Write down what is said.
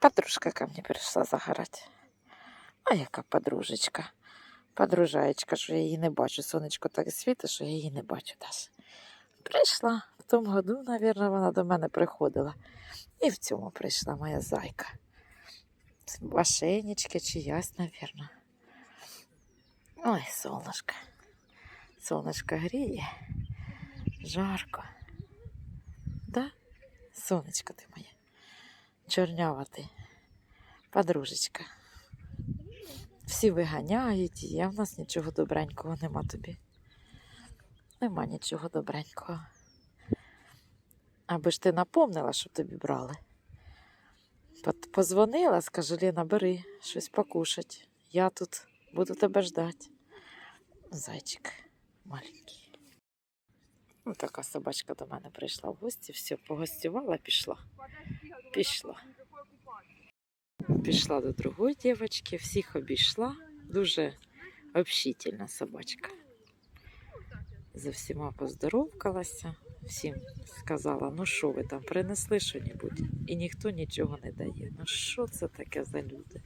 Подружка ко мне прийшла загорати. А яка подружечка? Подружаєчка, що я її не бачу. Сонечко так світить, що я її не бачу навіть. Прийшла. В тому году, мабуть, вона до мене приходила. І в цьому прийшла моя зайка. З Машинечки чиясь, мабуть. Ой, сонечко. Сонечко гріє. Жарко. Да? Сонечко ти моє. Чорнява ти. Подружечка. Всі виганяють, і в нас нічого добренького нема тобі. Нема нічого добренького. Аби ж ти напомнила, щоб тобі брали. Позвонила, скажи, Ліна, бери щось покушать. Я тут буду тебе ждати. Зайчик маленький. Ну, така собачка до мене прийшла в гості, все, погостювала, пішла. Пішла. Пішла до другої дівчинки, всіх обійшла. Дуже общительна собачка. За всіма поздоровкалася, всім сказала, ну що ви там принесли що-небудь? І ніхто нічого не дає. Ну що це таке за люди?